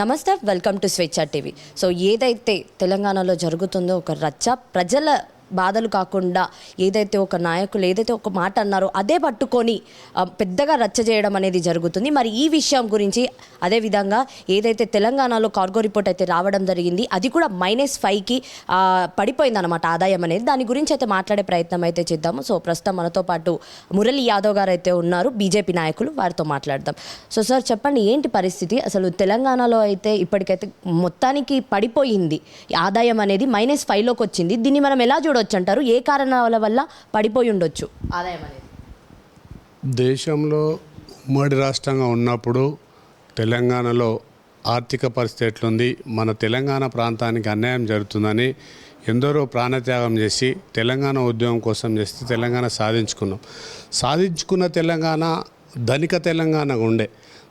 నమస్తే welcome to Swechha TV. So ఏదైతే తెలంగాణలో జరుగుతుందో ఒక రచ్చ ప్రజల బాధలు కాకుండా ఏదైతే ఒక నాయకులు ఏదైతే ఒక మాట అన్నారో అదే పట్టుకొని పెద్దగా రచ్చ చేయడం అనేది జరుగుతుంది. మరి ఈ విషయం గురించి అదే విధంగా ఏదైతే తెలంగాణలో కార్గో రిపోర్ట్ అయితే రావడం జరిగింది అది కూడా మైనస్ ఫైవ్కి పడిపోయింది అనమాట ఆదాయం అనేది. దాని గురించి అయితే మాట్లాడే ప్రయత్నం అయితే చేద్దాము. సో ప్రస్తుతం మనతో పాటు మురళి యాదవ్ గారు అయితే ఉన్నారు. బీజేపీ నాయకులు వారితో మాట్లాడదాం. సో సార్ చెప్పండి ఏంటి పరిస్థితి? అసలు తెలంగాణలో అయితే ఇప్పటికైతే మొత్తానికి పడిపోయింది. ఈ ఆదాయం అనేది మైనస్ ఫైవ్లోకి వచ్చింది. దీన్ని మనం ఎలా చూడొచ్చు అంటారు ఏ కారణాల వల్ల పడిపోయి ఉండొచ్చు ఆదాయం అనేది. దేశంలో ఉమ్మడి రాష్ట్రంగా ఉన్నప్పుడు తెలంగాణలో ఆర్థిక పరిస్థితి ఎట్లుంది? మన తెలంగాణ ప్రాంతానికి అన్యాయం జరుగుతుందని ఎందరో ప్రాణత్యాగం చేసి తెలంగాణ ఉద్యమం కోసం చేసి తెలంగాణ సాధించుకున్నాం. సాధించుకున్న తెలంగాణ ధనిక తెలంగాణగా ఉండే.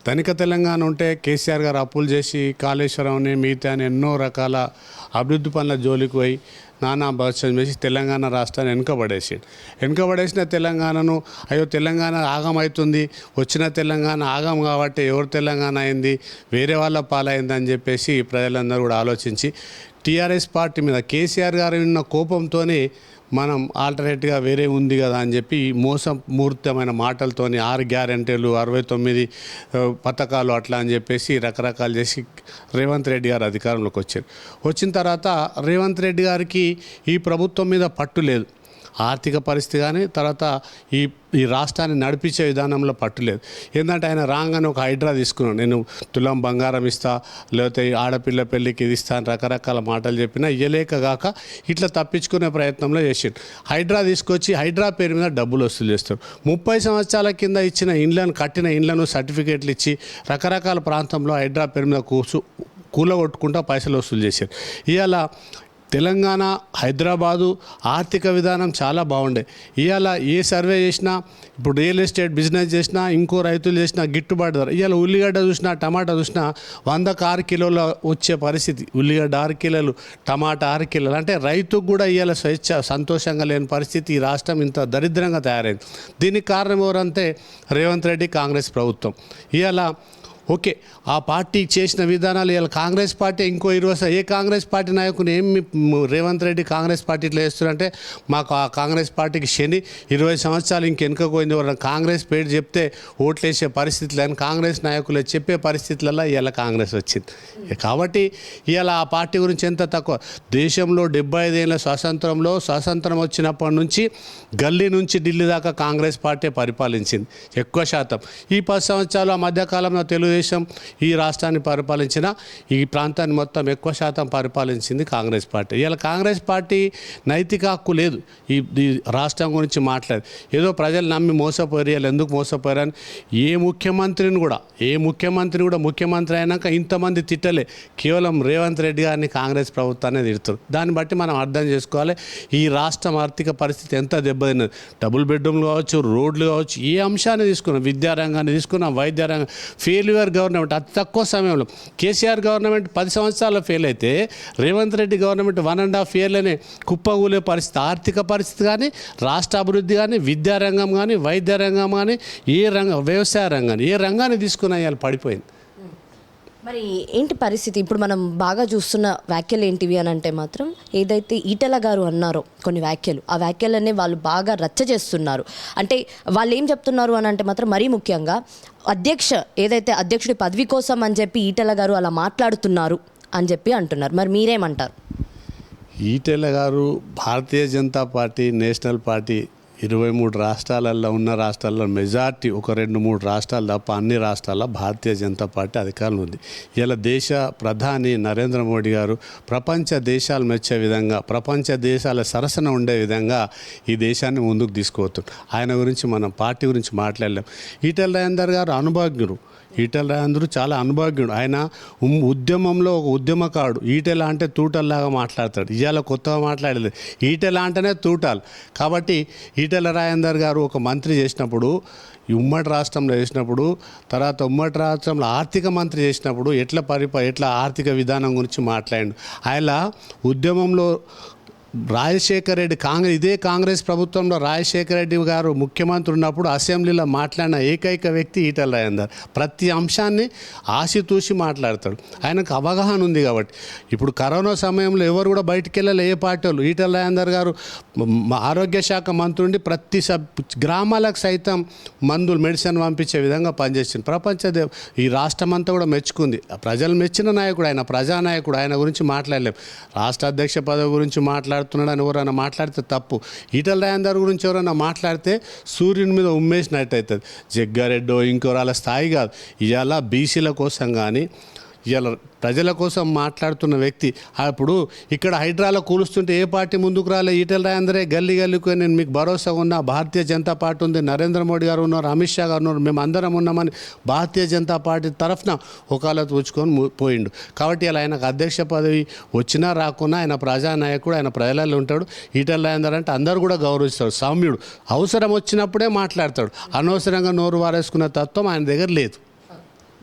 ధనిక తెలంగాణ ఉంటే కేసీఆర్ గారు అప్పులు చేసి కాళేశ్వరంని మిగతా అని ఎన్నో రకాల అభివృద్ధి పనుల జోలికి పోయి నానా భవిష్యం చేసి తెలంగాణ రాష్ట్రాన్ని వెనుకబడేసాడు. వెనుకబడేసిన తెలంగాణను అయ్యో తెలంగాణ ఆగం అవుతుంది వచ్చిన తెలంగాణ ఆగం కాబట్టి ఎవరు తెలంగాణ అయింది వేరే వాళ్ళ పాలైంది అని చెప్పేసి ప్రజలందరూ కూడా ఆలోచించి టీఆర్ఎస్ పార్టీ మీద కేసీఆర్ గారు ఉన్న కోపంతోనే మనం ఆల్టర్నేట్గా వేరే ఉంది కదా అని చెప్పి ఈ మోసపూరితమైన మాటలతోని ఆరు గ్యారెంటీలు అరవై తొమ్మిది పథకాలు అట్లా అని చెప్పేసి రకరకాలు చేసి రేవంత్ రెడ్డి గారు అధికారంలోకి వచ్చారు. వచ్చిన తర్వాత రేవంత్ రెడ్డి గారికి ఈ ప్రభుత్వం మీద పట్టు లేదు. ఆర్థిక పరిస్థితి కానీ తర్వాత ఈ ఈ రాష్ట్రాన్ని నడిపించే విధానంలో పట్టులేదు. ఏంటంటే ఆయన రాగానే ఒక హైడ్రా తీసుకున్నాను నేను తులం బంగారం ఇస్తా లేకపోతే ఆడపిల్ల పెళ్ళికి ఇది ఇస్తా అని రకరకాల మాటలు చెప్పినా ఇయ్యలేక ఇట్లా తప్పించుకునే ప్రయత్నంలో చేసిండు. హైడ్రా తీసుకొచ్చి హైడ్రా పేరు మీద డబ్బులు వసూలు చేస్తారు. ముప్పై సంవత్సరాల కింద ఇచ్చిన ఇండ్లను కట్టిన ఇండ్లను సర్టిఫికేట్లు ఇచ్చి రకరకాల ప్రాంతంలో హైడ్రా పేరు మీద కూర్చు కూలగొట్టుకుంటా పైసలు వసూలు చేశారు. ఇవాళ తెలంగాణ హైదరాబాదు ఆర్థిక విధానం చాలా బాగుండే. ఇవాళ ఏ సర్వే చేసినా ఇప్పుడు రియల్ ఎస్టేట్ బిజినెస్ చేసినా ఇంకో రైతులు చేసినా గిట్టుబాటు ధర. ఇవాళ ఉల్లిగడ్డ చూసినా టమాటా చూసినా వందకు ఆరు కిలోల వచ్చే పరిస్థితి. ఉల్లిగడ్డ ఆరు కిలోలు టమాటా ఆరు కిలోలు. అంటే రైతుకు కూడా ఇవాళ స్వేచ్ఛ సంతోషంగా లేని పరిస్థితి ఈ రాష్ట్రం ఇంత దరిద్రంగా తయారైంది. దీనికి కారణం ఎవరంటే రేవంత్ రెడ్డి కాంగ్రెస్ ప్రభుత్వం. ఇవాళ ఓకే ఆ పార్టీ చేసిన విధానాలు ఇలా కాంగ్రెస్ పార్టీ ఇంకో ఇరవై ఏ కాంగ్రెస్ పార్టీ నాయకుని ఏం రేవంత్ రెడ్డి కాంగ్రెస్ పార్టీ ఇట్లా చేస్తున్నారంటే మాకు ఆ కాంగ్రెస్ పార్టీకి శని ఇరవై సంవత్సరాలు ఇంకెనుక పోయింది ఎవరైనా కాంగ్రెస్ పేరు చెప్తే ఓట్లేసే పరిస్థితులు అని కాంగ్రెస్ నాయకులు చెప్పే పరిస్థితులలో ఇవాళ కాంగ్రెస్ వచ్చింది. కాబట్టి ఇవాళ ఆ పార్టీ గురించి ఎంత తక్కువ దేశంలో డెబ్బై ఐదేళ్ళ స్వాతంత్రంలో స్వాతంత్రం వచ్చినప్పటి నుంచి గల్లీ నుంచి ఢిల్లీ దాకా కాంగ్రెస్ పార్టీ పరిపాలించింది ఎక్కువ శాతం. ఈ పది సంవత్సరాలు ఆ మధ్యకాలంలో తెలుగు తెలుగుదేశం ఈ రాష్ట్రాన్ని పరిపాలించిన ఈ ప్రాంతాన్ని మొత్తం ఎక్కువ శాతం పరిపాలించింది కాంగ్రెస్ పార్టీ. ఇలా కాంగ్రెస్ పార్టీ నైతిక హక్కు లేదు. ఈ రాష్ట్రం గురించి మాట్లాడదు. ఏదో ప్రజలు నమ్మి మోసపోయారు వీళ్ళు ఎందుకు మోసపోయారని ఏ ముఖ్యమంత్రిని కూడా ఏ ముఖ్యమంత్రిని కూడా ముఖ్యమంత్రి అయినాక ఇంతమంది తిట్టలే. కేవలం రేవంత్ రెడ్డి గారిని కాంగ్రెస్ ప్రభుత్వాన్ని తిడుతారు. దాన్ని బట్టి మనం అర్థం చేసుకోవాలి ఈ రాష్ట్రం ఆర్థిక పరిస్థితి ఎంత దెబ్బతిన్నది. డబుల్ బెడ్రూమ్లు కావచ్చు రోడ్లు కావచ్చు ఏ అంశాన్ని తీసుకున్నాం విద్యారంగాన్ని తీసుకున్నాం వైద్య రంగం ఫెయిల్యూర్ గవర్నమెంట్ అతి తక్కువ సమయంలో. కేసీఆర్ గవర్నమెంట్ పది సంవత్సరాల్లో ఫెయిల్ అయితే Revanth Reddy government one and half ఇయర్లోనే కుప్పగూలే పరిస్థితి ఆర్థిక పరిస్థితి కానీ రాష్ట్ర అభివృద్ధి కానీ విద్యారంగం కానీ వైద్య రంగం కానీ ఏ రంగం వ్యవసాయ రంగాన్ని ఏ రంగాన్ని తీసుకున్నా ఇవాళ పడిపోయింది. మరి ఏంటి పరిస్థితి? ఇప్పుడు మనం బాగా చూస్తున్న వ్యాఖ్యలు ఏంటివి అని అంటే మాత్రం ఏదైతే ఈటల గారు అన్నారో కొన్ని వ్యాఖ్యలు ఆ వ్యాఖ్యలనే వాళ్ళు బాగా రచ్చ చేస్తున్నారు. అంటే వాళ్ళు ఏం చెప్తున్నారు అని అంటే మాత్రం మరీ ముఖ్యంగా అధ్యక్ష ఏదైతే అధ్యక్షుడి పదవి కోసం అని చెప్పి ఈటల గారు అలా మాట్లాడుతున్నారు అని చెప్పి అంటున్నారు. మరి మీరేమంటారు? Etela garu Bharatiya Janata party national party ఇరవై మూడు రాష్ట్రాలలో ఉన్న రాష్ట్రాల్లో మెజార్టీ ఒక రెండు మూడు రాష్ట్రాలు తప్ప అన్ని రాష్ట్రాల్లో భారతీయ జనతా పార్టీ అధికారంలో ఉంది. ఇలా దేశ ప్రధాని నరేంద్ర మోడీ గారు ప్రపంచ దేశాలు మెచ్చే విధంగా ప్రపంచ దేశాల సరసన ఉండే విధంగా ఈ దేశాన్ని ముందుకు తీసుకోవచ్చు ఆయన గురించి మనం పార్టీ గురించి మాట్లాడలేం. ఈటెల రాజేందర్ గారు అనుభవజ్ఞుడు ఈటెల రాజేంద్రు చాలా అనుభవజ్ఞుడు. ఆయన ఉమ్- ఉద్యమంలో ఒక ఉద్యమకారుడు. ఈటెల అంటే తూటల్లాగా మాట్లాడతాడు. ఇవాళ కొత్తగా మాట్లాడలేదు. ఈటెల అంటేనే తూటాలు. కాబట్టి ఈటెల రాజేందర్ గారు ఒక మంత్రి చేసినప్పుడు ఈ ఉమ్మడి రాష్ట్రంలో చేసినప్పుడు తర్వాత ఉమ్మడి రాష్ట్రంలో ఆర్థిక మంత్రి చేసినప్పుడు ఎట్లా పరిప ఎట్లా ఆర్థిక విధానం గురించి మాట్లాడిండు. ఆయన ఉద్యమంలో రాజశేఖర రెడ్డి కాంగ్రెస్ ఇదే కాంగ్రెస్ ప్రభుత్వంలో రాజశేఖర రెడ్డి గారు ముఖ్యమంత్రి ఉన్నప్పుడు అసెంబ్లీలో మాట్లాడిన ఏకైక వ్యక్తి ఈటల రాజేందర్. ప్రతి అంశాన్ని ఆశితూసి మాట్లాడతాడు. ఆయనకు అవగాహన ఉంది కాబట్టి. ఇప్పుడు కరోనా సమయంలో ఎవరు కూడా బయటికి వెళ్ళాలి ఏ పార్టీ వాళ్ళు ఈటల రాజేందర్ గారు ఆరోగ్య శాఖ మంత్రుండి ప్రతి సబ్ గ్రామాలకు సైతం మందులు మెడిసిన్ పంపించే విధంగా పనిచేసింది. ప్రపంచ దేవ్ ఈ రాష్ట్రం అంతా కూడా మెచ్చుకుంది. ఆ ప్రజలు మెచ్చిన నాయకుడు ఆయన ప్రజానాయకుడు. ఆయన గురించి మాట్లాడలేం. రాష్ట్ర అధ్యక్ష పదవి గురించి మాట్లాడుతున్నాడని ఎవరైనా మాట్లాడితే తప్పు. ఈటల రాజేందర్ గురించి ఎవరైనా మాట్లాడితే సూర్యుని మీద ఉమ్మేసినట్టు అవుతుంది జగ్గారెడ్డో ఇంకోరు స్థాయి కాదు. ఇవాళ బీసీల కోసం కానీ ఇవాళ ప్రజల కోసం మాట్లాడుతున్న వ్యక్తి. అప్పుడు ఇక్కడ హైడ్రాలో కూలుస్తుంటే ఏ పార్టీ ముందుకు రాలే? ఈటల రాయందరే గల్లీ గల్లీకి నేను మీకు భరోసా ఉన్నా. భారతీయ జనతా పార్టీ ఉంది. నరేంద్ర మోడీ గారు ఉన్నారు అమిత్ షా గారు ఉన్నారు. మేము అందరం ఉన్నామని భారతీయ జనతా పార్టీ తరఫున ఒకళ్ళతో తూచుకొని పోయిండు. కాబట్టి అలా ఆయనకు అధ్యక్ష పదవి వచ్చినా రాకున్నా ఆయన ప్రజానాయకుడు ఆయన ప్రజలలో ఉంటాడు. ఈటల రాయందర్ అంటే అందరూ కూడా గౌరవిస్తాడు సౌమ్యుడు. అవసరం వచ్చినప్పుడే మాట్లాడతాడు. అనవసరంగా నోరు వారేసుకున్న తత్వం ఆయన దగ్గర లేదు.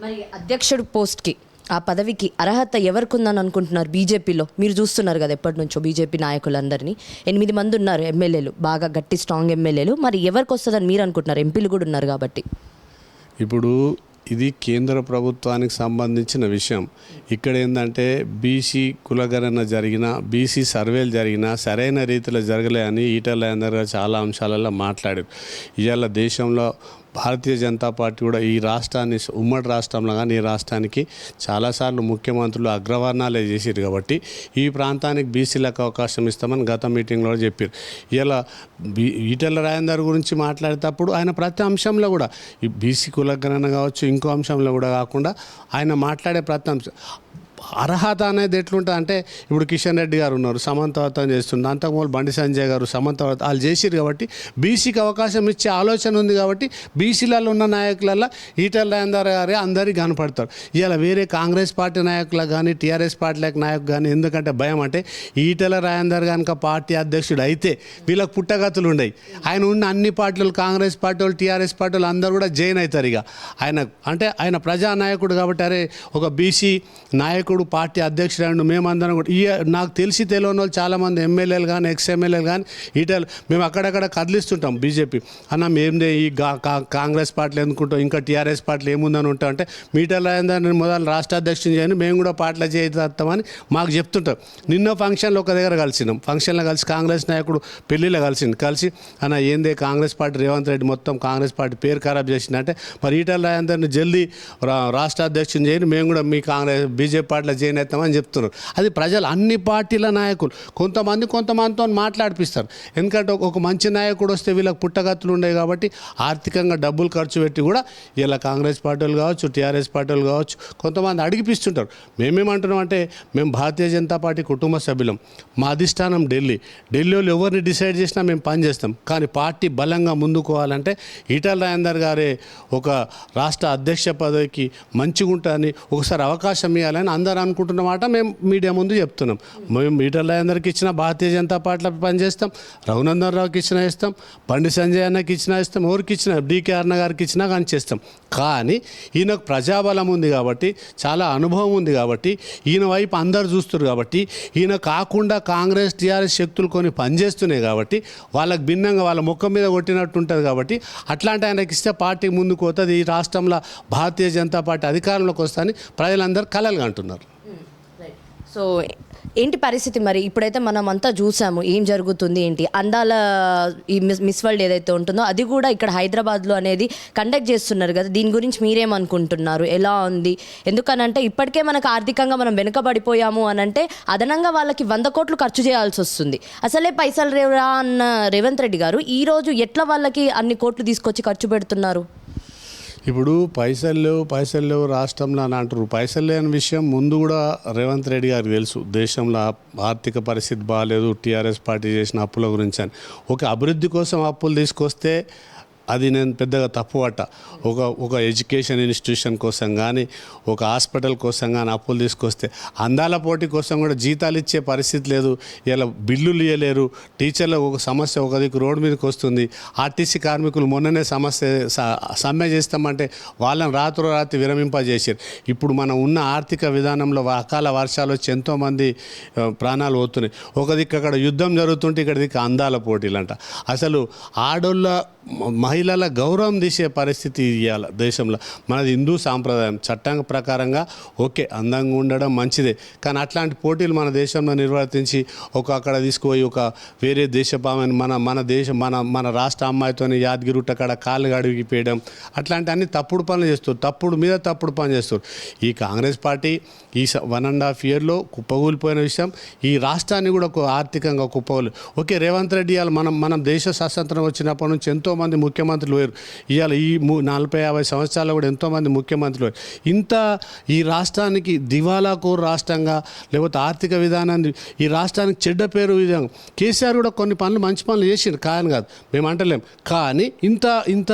మరి అధ్యక్షుడు పోస్ట్కి ఆ పదవికి అర్హత ఎవరికి ఉందని అనుకుంటున్నారు బీజేపీలో? మీరు చూస్తున్నారు కదా ఎప్పటి నుంచో బీజేపీ నాయకులందరినీ. ఎనిమిది మంది ఉన్నారు ఎమ్మెల్యేలు బాగా గట్టి స్ట్రాంగ్ ఎమ్మెల్యేలు. మరి ఎవరికి వస్తుందని మీరు అనుకుంటున్నారు? ఎంపీలు కూడా ఉన్నారు కాబట్టి. ఇప్పుడు ఇది కేంద్ర ప్రభుత్వానికి సంబంధించిన విషయం. ఇక్కడ ఏంటంటే బీసీ కులగణన జరిగిన బీసీ సర్వేలు జరిగినా సరైన రీతిలో జరగలే అని ఈటల అందరూ చాలా అంశాలలో మాట్లాడారు. ఇవాళ దేశంలో భారతీయ జనతా పార్టీ కూడా ఈ రాష్ట్రాన్ని ఉమ్మడి రాష్ట్రంలో కానీ ఈ రాష్ట్రానికి చాలాసార్లు ముఖ్యమంత్రులు అగ్రవర్ణాలే చేసారు కాబట్టి ఈ ప్రాంతానికి బీసీలకు అవకాశం ఇస్తామని గత మీటింగ్లో చెప్పారు ఇలా బీ రాజేందర్ గురించి మాట్లాడేటప్పుడు ఆయన ప్రతి అంశంలో కూడా ఈ బీసీ కులగణన కావచ్చు ఇంకో అంశంలో కూడా కాకుండా ఆయన మాట్లాడే ప్రతి అంశం అర్హత అనేది ఎట్లుంటుంది అంటే ఇప్పుడు కిషన్ రెడ్డి గారు ఉన్నారు సమంతవర్తం చేస్తున్నారు అంతకుముందు బండి సంజయ్ గారు సమంతవర్త వాళ్ళు చేసిరు కాబట్టి బీసీకి అవకాశం ఇచ్చే ఆలోచన ఉంది కాబట్టి బీసీలలో ఉన్న నాయకులలో ఈటల రాజేందర్ గారే అందరికీ కనపడతారు. ఇలా వేరే కాంగ్రెస్ పార్టీ నాయకులకు కానీ టీఆర్ఎస్ పార్టీలకు నాయకు కానీ ఎందుకంటే భయం అంటే ఈటల రాజేందర్ కనుక పార్టీ అధ్యక్షుడు అయితే వీళ్ళకి పుట్టగతులు ఉండయి. ఆయన ఉన్న అన్ని పార్టీలు కాంగ్రెస్ పార్టీ వాళ్ళు టీఆర్ఎస్ పార్టీ వాళ్ళు అందరూ కూడా జైన్ అవుతారు ఇక. ఆయన అంటే ఆయన ప్రజానాయకుడు కాబట్టి అరే ఒక బీసీ నాయకుడు నాయకుడు పార్టీ అధ్యక్షుడు మేమందరం కూడా ఈ నాకు తెలిసి తెలియని వాళ్ళు చాలామంది ఎమ్మెల్యేలు కానీ ఎక్స్ ఎమ్మెల్యేలు కానీ ఈటలు మేము అక్కడక్కడ కదిలిస్తుంటాం బీజేపీ. అన్న మేమే ఈ కాంగ్రెస్ పార్టీలు ఎందుకుంటాం ఇంకా టీఆర్ఎస్ పార్టీలు ఏముందని ఉంటాం అంటే మీటర్ల నేను మొదలు రాష్ట్ర అధ్యక్షుని చేయని మేము కూడా పార్టీలో చేస్తామని మాకు చెప్తుంటాం నిన్న ఫంక్షన్లో ఒక దగ్గర కలిసినాం. ఫంక్షన్లో కలిసి కాంగ్రెస్ నాయకుడు పెళ్ళిలో కలిసింది కలిసి అన్న ఏందే కాంగ్రెస్ పార్టీ రేవంత్ రెడ్డి మొత్తం కాంగ్రెస్ పార్టీ పేరు ఖరాబ్ చేసిందంటే మరి ఈటల రాజేందర్ని జల్దీ రా- రాష్ట్ర అధ్యక్షుని చేయని మేము కూడా మీ కాంగ్రెస్ బీజేపీ పార్టీలో జాయిన్ చెప్తున్నారు. అది ప్రజలు అన్ని పార్టీల నాయకులు. కొంతమంది కొంతమందితో మాట్లాడిపిస్తారు. ఎందుకంటే ఒక- మంచి నాయకుడు వస్తే వీళ్ళకి పుట్టగత్తులు ఉండేవి కాబట్టి ఆర్థికంగా డబ్బులు ఖర్చు పెట్టి కూడా ఇలా కాంగ్రెస్ పార్టీలు కావచ్చు టీఆర్ఎస్ పార్టీలు కావచ్చు కొంతమంది అడిగిపిస్తుంటారు. మేమేమంటున్నాం అంటే మేము భారతీయ జనతా పార్టీ కుటుంబ సభ్యులం. మా అధిష్టానం ఢిల్లీ. ఢిల్లీలో ఎవరిని డిసైడ్ చేసినా మేము పనిచేస్తాం కానీ పార్టీ బలంగా ముందుకోవాలంటే ఈటల రాజేందర్ గారే ఒక రాష్ట్ర అధ్యక్ష పదవికి మంచిగా ఉంటుందని ఒకసారి అవకాశం ఇవ్వాలని అందరు అనుకుంటున్న మాట మేము మీడియా ముందు చెప్తున్నాం. మేము మీటర్ల అందరికి ఇచ్చిన భారతీయ జనతా పార్టీలో పనిచేస్తాం. రఘునందన్ రావుకి ఇచ్చినా ఇస్తాం. బండి సంజయ్ అన్నకి ఇచ్చిన ఇస్తాం. ఎవరికి ఇచ్చిన డీకే అన్న గారికి ఇచ్చినా కానీ చేస్తాం. కానీ ఈయనకు ప్రజాబలం ఉంది కాబట్టి చాలా అనుభవం ఉంది కాబట్టి ఈయన వైపు అందరు చూస్తారు కాబట్టి ఈయన కాకుండా కాంగ్రెస్ టీఆర్ఎస్ శక్తులు కొన్ని పనిచేస్తున్నాయి కాబట్టి వాళ్ళకి భిన్నంగా వాళ్ళ ముఖం మీద కొట్టినట్టు ఉంటుంది కాబట్టి అట్లాంటి ఆయనకి ఇస్తే పార్టీ ముందుకు పోతుంది. ఈ రాష్ట్రంలో భారతీయ జనతా పార్టీ అధికారంలోకి వస్తుందని ప్రజలందరూ కలలుగా అంటున్నారు సో ఏంటి పరిస్థితి మరి? ఇప్పుడైతే మనం అంతా చూసాము ఏం జరుగుతుంది ఏంటి? అందాల ఈ మిస్ మిస్ వరల్డ్ ఏదైతే ఉంటుందో అది కూడా ఇక్కడ హైదరాబాద్లో అనేది కండక్ట్ చేస్తున్నారు కదా. దీని గురించి మీరేమనుకుంటున్నారు? ఎలా ఉంది? ఎందుకనంటే ఇప్పటికే మనకు ఆర్థికంగా మనం వెనుకబడిపోయాము అని అంటే అదనంగా వాళ్ళకి వంద కోట్లు ఖర్చు చేయాల్సి వస్తుంది. అసలే పైసలు రేవరా అన్న రేవంత్ రెడ్డి గారు ఈరోజు ఎట్లా వాళ్ళకి అన్ని కోట్లు తీసుకొచ్చి ఖర్చు పెడుతున్నారు? ఇప్పుడు పైసలు లేవు పైసలు లేవు రాష్ట్రంలో అని అంటారు పైసలు లేని విషయం ముందు కూడా రేవంత్ రెడ్డి గారికి తెలుసు. దేశంలో ఆర్థిక పరిస్థితి బాగాలేదు టీఆర్ఎస్ పార్టీ చేసిన అప్పుల గురించి అని. ఒక అభివృద్ధి కోసం అప్పులు తీసుకొస్తే అది నేను పెద్దగా తప్పు పట్ట. ఒక ఒక ఎడ్యుకేషన్ ఇన్స్టిట్యూషన్ కోసం కానీ ఒక హాస్పిటల్ కోసం కానీ అప్పులు తీసుకొస్తే అందాల పోటీ కోసం కూడా జీతాలు ఇచ్చే పరిస్థితి లేదు. ఇలా బిల్లులు ఇవ్వలేరు టీచర్లు ఒక సమస్య ఒక దిక్కు రోడ్డు మీదకి వస్తుంది. ఆర్టీసీ కార్మికులు మొన్ననే సమస్య స- సమ్మె చేస్తామంటే వాళ్ళని రాత్రో రాత్రి విరమింపజేసారు ఇప్పుడు మనం ఉన్న ఆర్థిక విధానంలో అకాల వర్షాలు వచ్చి ఎంతోమంది ప్రాణాలు పోతున్నాయి. ఒక దిక్కు అక్కడ యుద్ధం జరుగుతుంటే ఇక్కడ దిక్కు అందాల పోటీలంట. అసలు ఆడోళ్ళ మ- మహిళల గౌరవం తీసే పరిస్థితి ఇవ్వాలి దేశంలో. మనది హిందూ సాంప్రదాయం. చట్టం ప్రకారంగా ఓకే అందంగా ఉండడం మంచిదే. కానీ అట్లాంటి పోటీలు మన దేశంలో నిర్వర్తించి ఒక అక్కడ తీసుకుపోయి ఒక వేరే దేశపామని మన మన దేశం మన మన రాష్ట్ర అమ్మాయితోని యాదగిరిగుట్ట కాడ కాళ్ళు గడిగిపోయడం అట్లాంటి అన్ని తప్పుడు పనులు చేస్తారు తప్పుడు మీద తప్పుడు పని చేస్తారు ఈ కాంగ్రెస్ పార్టీ ఈ వన్ అండ్ హాఫ్ ఇయర్లో కుప్పగూలిపోయిన విషయం. ఈ రాష్ట్రాన్ని కూడా ఒక ఆర్థికంగా కుప్పగూలు ఓకే రేవంత్ రెడ్డి ఇవాళ మనం మనం దేశ స్వాతంత్రం వచ్చినప్పటి నుంచి ఎంతోమంది ముఖ్యమంత్రులు వేరు ఇవాళ ఈ నలభై యాభై సంవత్సరాల్లో కూడా ఎంతోమంది ముఖ్యమంత్రులు వేరు ఇంత ఈ రాష్ట్రానికి దివాలాకూరు రాష్ట్రంగా లేకపోతే ఆర్థిక విధానాన్ని ఈ రాష్ట్రానికి చెడ్డ పేరు విధంగా. కేసీఆర్ కూడా కొన్ని పనులు మంచి పనులు చేసిండు. కాదని కాదు మేము అంటలేం. కానీ ఇంత ఇంత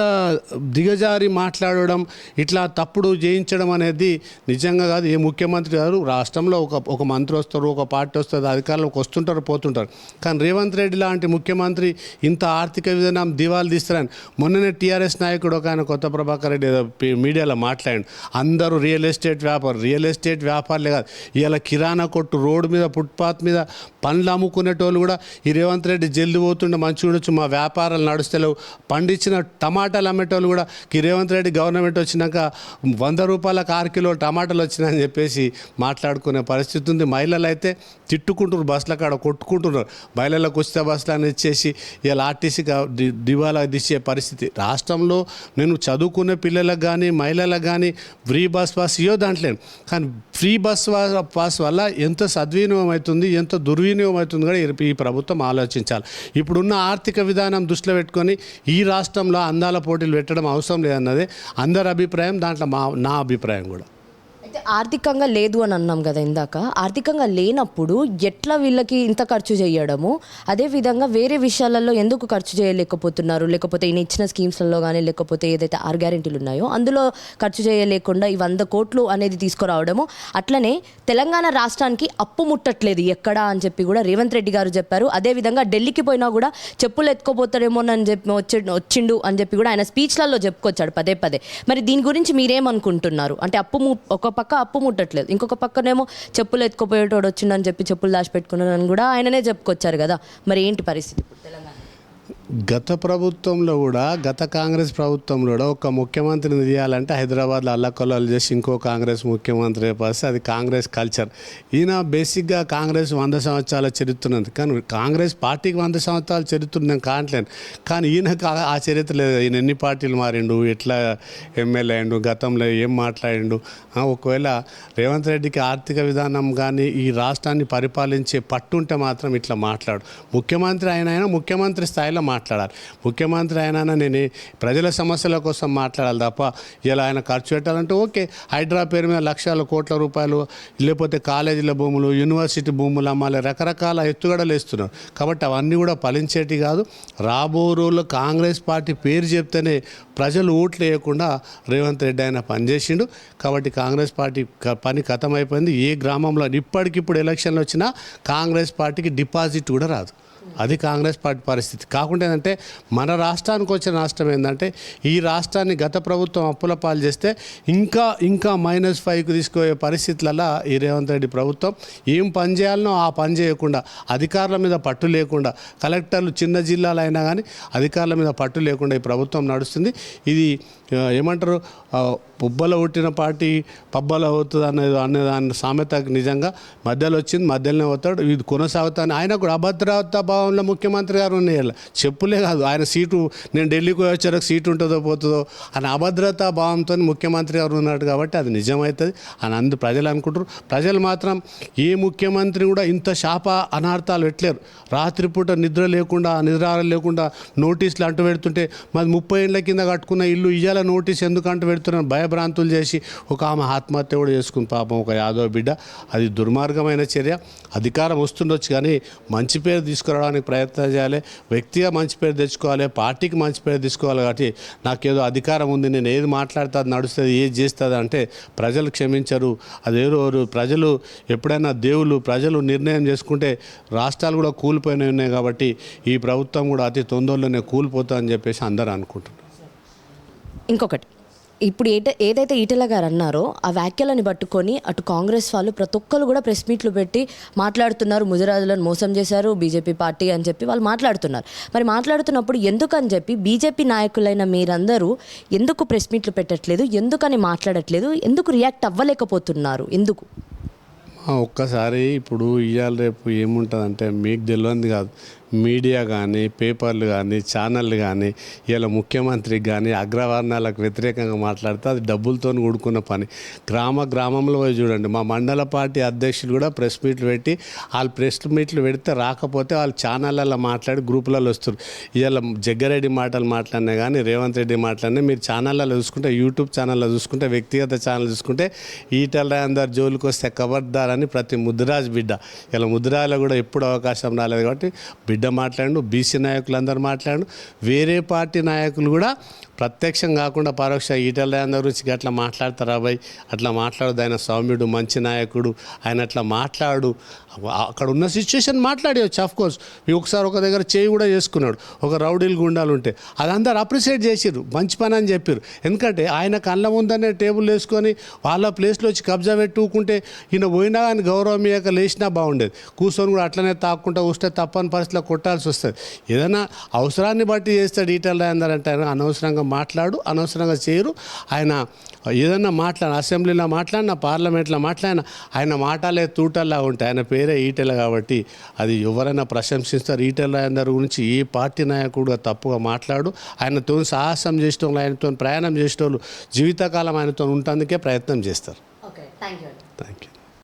దిగజారి మాట్లాడడం ఇట్లా తప్పుడు చేయించడం అనేది నిజంగా కాదు. ఏ ముఖ్యమంత్రి గారు రాష్ట్రంలో ఒక ఒక మంత్రి వస్తారు ఒక పార్టీ వస్తుంది అధికారంలోకి వస్తుంటారు పోతుంటారు. కానీ రేవంత్ రెడ్డి లాంటి ముఖ్యమంత్రి ఇంత ఆర్థిక విధానం దివాలు తీస్తారని మొన్ననే టీఆర్ఎస్ నాయకుడు ఒక ఆయన కొత్త ప్రభాకర్ రెడ్డి ఏదో మీడియాలో మాట్లాడాడు. అందరూ రియల్ ఎస్టేట్ వ్యాపారం రియల్ ఎస్టేట్ వ్యాపారులే కాదు ఇలా కిరాణా కొట్టు రోడ్డు మీద ఫుట్పాత్ మీద పండ్లు అమ్ముకునేటోళ్ళు కూడా ఈ రేవంత్ రెడ్డి జల్ది పోతుండే మంచి చూడొచ్చు మా వ్యాపారాలు నడుస్తలేవు. పండించిన టమాటాలు అమ్మేటోళ్ళు కూడా ఈ రేవంత్ రెడ్డి గవర్నమెంట్ వచ్చినాక వంద రూపాయలకు ఆరు కిలో టమాటాలు వచ్చినాయని చెప్పేసి మాట్లాడుకునే పరిస్థితి ఉంది. మహిళలు అయితే తిట్టుకుంటున్నారు బస్సుల కాడ కొట్టుకుంటున్నారు. మహిళలకు ఉచిత బస్సులు అని ఇచ్చేసి ఇలా ఆర్టీసీ దివాలా తీసే పరిస్థితి. రాష్ట్రంలో నేను చదువుకునే పిల్లలకు కానీ మహిళలకు కానీ ఫ్రీ బస్ పాస్ ఇవ్వ దాంట్లో కానీ ఫ్రీ బస్ పాస్ వల్ల ఎంత సద్వినియోగం అవుతుంది ఎంత దుర్వినియోగం అవుతుంది కూడా ఈ- ఈ ప్రభుత్వం ఆలోచించాలి. ఇప్పుడున్న ఆర్థిక విధానం దృష్టిలో పెట్టుకొని ఈ రాష్ట్రంలో అందాల పోటీలు పెట్టడం అవసరం లేదన్నదే అందరి అభిప్రాయం దాంట్లో మా నా అభిప్రాయం కూడా. అయితే ఆర్థికంగా లేదు అని అన్నాం కదా ఇందాక. ఆర్థికంగా లేనప్పుడు ఎట్లా వీళ్ళకి ఇంత ఖర్చు చేయడము? అదే విధంగా వేరే విషయాలలో ఎందుకు ఖర్చు చేయలేకపోతున్నారు? లేకపోతే ఈయన ఇచ్చిన స్కీమ్స్లలో కానీ లేకపోతే ఏదైతే ఆరు గ్యారెంటీలు ఉన్నాయో అందులో ఖర్చు చేయలేకుండా ఈ వంద కోట్లు అనేది తీసుకురావడము? అట్లనే తెలంగాణ రాష్ట్రానికి అప్పు ముట్టట్లేదు ఎక్కడా అని చెప్పి కూడా రేవంత్ రెడ్డి గారు చెప్పారు. అదే విధంగా ఢిల్లీకి పోయినా కూడా చెప్పులు ఎత్తుకోపోతాడేమోనని చెప్పి వచ్చి వచ్చిండు అని చెప్పి కూడా ఆయన స్పీచ్లలో చెప్పుకొచ్చాడు పదే పదే. మరి దీని గురించి మీరేమనుకుంటున్నారు? అంటే అప్పు ము- ఒక పక్క అప్పు ముట్టట్లేదు. ఇంకొక పక్కనేమో చెప్పులు ఎత్తుకుపోయేటోడు వచ్చిండని చెప్పి చెప్పులు దాచిపెట్టుకున్నానని కూడా ఆయననే చెప్పుకొచ్చారు కదా. మరి ఏంటి పరిస్థితి ఇప్పుడు తెలంగాణ? గత ప్రభుత్వంలో కూడా గత కాంగ్రెస్ ప్రభుత్వంలో కూడా ఒక ముఖ్యమంత్రిని తీయాలంటే హైదరాబాద్లో అల్లకొల్లాలు చేసి ఇంకో కాంగ్రెస్ ముఖ్యమంత్రి పరిస్థితి అది కాంగ్రెస్ కల్చర్. ఈయన బేసిక్గా కాంగ్రెస్ వంద సంవత్సరాల చరిత్ర కానీ కాంగ్రెస్ పార్టీకి వంద సంవత్సరాల చరిత్ర నేను కావట్లేను కానీ ఈయనకు ఆ- ఆ చరిత్ర లేదు. ఈయన ఎన్ని పార్టీలు మారిండు ఎట్లా ఎమ్మెల్యే అయిండు గతంలో ఏం మాట్లాడిండు. ఒకవేళ రేవంత్ రెడ్డికి ఆర్థిక విధానం కానీ ఈ రాష్ట్రాన్ని పరిపాలించే పట్టు ఉంటే మాత్రం ఇట్లా మాట్లాడు. ముఖ్యమంత్రి ఆయన ఆయన ముఖ్యమంత్రి స్థాయిలో మాట్లాడు. మాట్లాడాలి. ముఖ్యమంత్రి ఆయన నేను ప్రజల సమస్యల కోసం మాట్లాడాలి తప్ప ఇలా ఆయన ఖర్చు పెట్టాలంటే ఓకే హైడ్రా పేరు మీద లక్షల కోట్ల రూపాయలు లేకపోతే కాలేజీల భూములు యూనివర్సిటీ భూములు అమ్మాలి రకరకాల ఎత్తుగడలు వేస్తున్నారు. కాబట్టి అవన్నీ కూడా ఫలించేటి కాదు. రాబో రోజుల్లో కాంగ్రెస్ పార్టీ పేరు చెప్తేనే ప్రజలు ఓట్లు వేయకుండా రేవంత్ రెడ్డి ఆయన పనిచేసిండు. కాబట్టి కాంగ్రెస్ పార్టీ పని ఖతం అయిపోయింది ఏ గ్రామంలో ఇప్పటికిప్పుడు ఎలక్షన్లు వచ్చినా కాంగ్రెస్ పార్టీకి డిపాజిట్ కూడా రాదు. అది కాంగ్రెస్ పార్టీ పరిస్థితి. కాకుండా ఏంటంటే మన రాష్ట్రానికి వచ్చిన రాష్ట్రం ఏంటంటే ఈ రాష్ట్రాన్ని గత ప్రభుత్వం అప్పుల పాలు చేస్తే ఇంకా ఇంకా మైనస్ ఫైవ్కి తీసుకుపోయే పరిస్థితులలో ఈ రేవంత్ రెడ్డి ప్రభుత్వం ఏం పని చేయాలనో ఆ పని చేయకుండా అధికారుల మీద పట్టు లేకుండా కలెక్టర్లు చిన్న జిల్లాలు అయినా కానీ అధికారుల మీద పట్టు లేకుండా ఈ ప్రభుత్వం నడుస్తుంది. ఇది ఏమంటారు పుబ్బల పుట్టిన పార్టీ పబ్బల అవుతుంది అనేది అనే దాని సామెత నిజంగా మధ్యలో వచ్చింది మధ్యలోనే అవుతాడు ఇది కొనసాగుతాను ఆయన కూడా అభద్రతా భావంలో ముఖ్యమంత్రి గారు ఉన్నాయి చెప్పులే కాదు ఆయన సీటు నేను ఢిల్లీకి వచ్చాక సీటు ఉంటుందో పోతుందో అని అభద్రతా భావంతో ముఖ్యమంత్రి గారు ఉన్నాడు కాబట్టి అది నిజమవుతుంది అని అందు ప్రజలు అనుకుంటారు ప్రజలు మాత్రం ఏ ముఖ్యమంత్రి కూడా ఇంత శాప అనార్థాలు పెట్టలేరు. రాత్రిపూట నిద్ర లేకుండా నిద్ర లేకుండా నోటీసులు అంటూ పెడుతుంటే మాది ముప్పై ఏళ్ళ కింద కట్టుకున్న ఇల్లు ఇయ్యాల నోటీస్ ఎందుకు అంటూ పెడుతున్నారు? భయ భయభ్రాంతులు చేసి ఒక ఆమె ఆత్మహత్య కూడా చేసుకుని పాపం ఒక యాదవ బిడ్డ. అది దుర్మార్గమైన చర్య. అధికారం వస్తుండొచ్చు కానీ మంచి పేరు తీసుకురావడానికి ప్రయత్నం చేయాలి. వ్యక్తిగా మంచి పేరు తెచ్చుకోవాలి. పార్టీకి మంచి పేరు తీసుకోవాలి కాబట్టి నాకేదో అధికారం ఉంది నేను ఏది మాట్లాడితే అది నడుస్తుంది ఏది చేస్తుంది అంటే ప్రజలు క్షమించరు. అదేదో ప్రజలు ఎప్పుడైనా దేవుళ్ళు ప్రజలు నిర్ణయం చేసుకుంటే రాష్ట్రాలు కూడా కూలిపోయిన ఉన్నాయి కాబట్టి ఈ ప్రభుత్వం కూడా అతి తొందరలోనే కూలిపోతుందని చెప్పేసి అందరూ అనుకుంటున్నారు. ఇంకొకటి. ఇప్పుడు ఏట ఏదైతే ఈటెల గారు అన్నారో ఆ వ్యాఖ్యలను పట్టుకొని అటు కాంగ్రెస్ వాళ్ళు ప్రతి ఒక్కరు కూడా ప్రెస్ మీట్లు పెట్టి మాట్లాడుతున్నారు ముజరాజులను మోసం చేశారు బీజేపీ పార్టీ అని చెప్పి వాళ్ళు మాట్లాడుతున్నారు. మరి మాట్లాడుతున్నప్పుడు ఎందుకని చెప్పి బీజేపీ నాయకులైన మీరందరూ ఎందుకు ప్రెస్ మీట్లు పెట్టట్లేదు ఎందుకని మాట్లాడట్లేదు ఎందుకు రియాక్ట్ అవ్వలేకపోతున్నారు? ఎందుకు? ఒక్కసారి ఇప్పుడు ఇవాళ రేపు ఏముంటుందంటే మీకు తెలియంది కాదు. మీడియా కానీ పేపర్లు కానీ ఛానళ్ళు కానీ ఇలా ముఖ్యమంత్రికి కానీ అగ్రవర్ణాలకు వ్యతిరేకంగా మాట్లాడితే అది డబ్బులతో కూడుకున్న పని. గ్రామ గ్రామంలో పోయి చూడండి మా మండల పార్టీ అధ్యక్షులు కూడా ప్రెస్ మీట్లు పెట్టి వాళ్ళు ప్రెస్ మీట్లు పెడితే రాకపోతే వాళ్ళు ఛానళ్ళల్లో మాట్లాడి గ్రూపులలో వస్తారు. ఇలా జగ్గారెడ్డి మాటలు మాట్లాడినా కానీ రేవంత్ రెడ్డి మాట్లాడినా మీరు ఛానళ్ళలో చూసుకుంటే యూట్యూబ్ ఛానల్లో చూసుకుంటే వ్యక్తిగత ఛానల్ చూసుకుంటే ఈటల రాయందర్ జోలికి వస్తే కబర్దారని ప్రతి ముద్దురాజ్ బిడ్డ. ఇలా ముద్దురాజులో కూడా ఎప్పుడు అవకాశం రాలేదు కాబట్టి బిడ్డ మాట్లాడు బీసీ నాయకులు అందరు మాట్లాడు వేరే పార్టీ నాయకులు కూడా ప్రత్యక్షం కాకుండా పరోక్ష ఈటల అందరి గురించి అట్లా మాట్లాడతారా అబ్బాయి అట్లా మాట్లాడదు ఆయన సౌమ్యుడు మంచి నాయకుడు. ఆయన అట్లా మాట్లాడు. అక్కడ ఉన్న సిచ్యువేషన్ మాట్లాడవచ్చు ఆఫ్ కోర్స్ ఒకసారి ఒక దగ్గర చేయి కూడా చేసుకున్నాడు. ఒక రౌడీలు గుండాలు ఉంటే. అది అందరు అప్రిషియేట్ చేసిర్రు. మంచి పని అని చెప్పారు ఎందుకంటే ఆయన కళ్ళ ముందనే టేబుల్ వేసుకొని వాళ్ళ ప్లేస్లో వచ్చి కబ్జా పెట్టుకుంటే ఈయన పోయినా కానీ గౌరవం ఇయ్యక లేచినా బాగుండేది. కూర్చొని కూడా అట్లనే తాక్కుంటా వస్తే తప్పని పరిస్థితిలో కొట్టాల్సి వస్తుంది. ఏదైనా అవసరాన్ని బట్టి చేస్తాడు డీటెయిల్ అంటే ఆయన అనవసరంగా మాట్లాడు అనవసరంగా చేయరు. ఆయన ఏదన్నా మాట్లాడిన అసెంబ్లీలో మాట్లాడినా పార్లమెంట్లో మాట్లాడినా ఆయన మాటలే తూటల్లా ఉంటాయి. ఆయన పేరే ఈటెల కాబట్టి అది ఎవరైనా ప్రశంసిస్తారు. ఈటెల అందరి గురించి ఏ పార్టీ నాయకుడుగా తప్పుగా మాట్లాడు. ఆయనతో సాహసం చేసిన వాళ్ళు ఆయనతో ప్రయాణం చేసిన వాళ్ళు జీవితకాలం ఆయనతో ఉండటానికే ప్రయత్నం చేస్తారు. Thank you